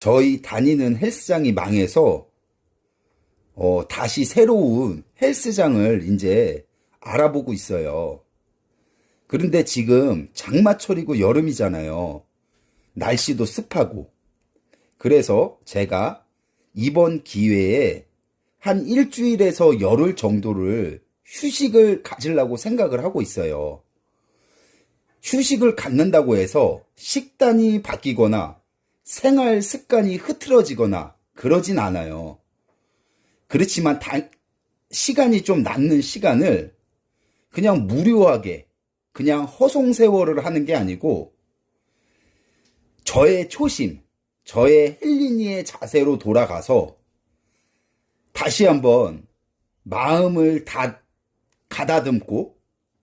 저희 다니는 헬스장이 망해서 어, 다시 새로운 헬스장을 이제 알아보고 있어요. 그런데 지금 장마철이고 여름이잖아요. 날씨도 습하고. 그래서 제가 이번 기회에 한 일주일에서 열흘 정도를 휴식을 가지려고 생각을 하고 있어요. 휴식을 갖는다고 해서 식단이 바뀌거나 생활 습관이 흐트러지거나 그러진 않아요. 그렇지만 단, 시간이 좀 남는 시간을 그냥 무료하게 그냥 허송세월을 하는 게 아니고 저의 초심, 저의 헬리니의 자세로 돌아가서 다시 한번 마음을 다 가다듬고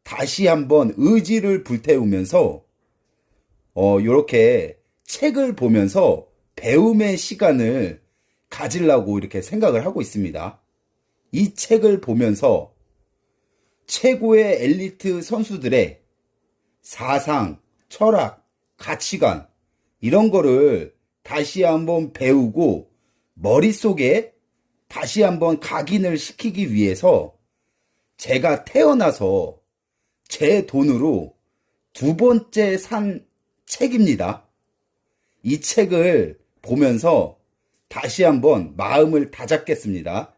다시 한번 의지를 불태우면서 어 요렇게 책을 보면서 배움의 시간을 가지려고 이렇게 생각을 하고 있습니다. 이 책을 보면서 최고의 엘리트 선수들의 사상, 철학, 가치관 이런 거를 다시 한번 배우고 머릿속에 다시 한번 각인을 시키기 위해서 제가 태어나서 제 돈으로 두 번째 산 책입니다. 이 책을 보면서 다시 한번 마음을 다잡겠습니다.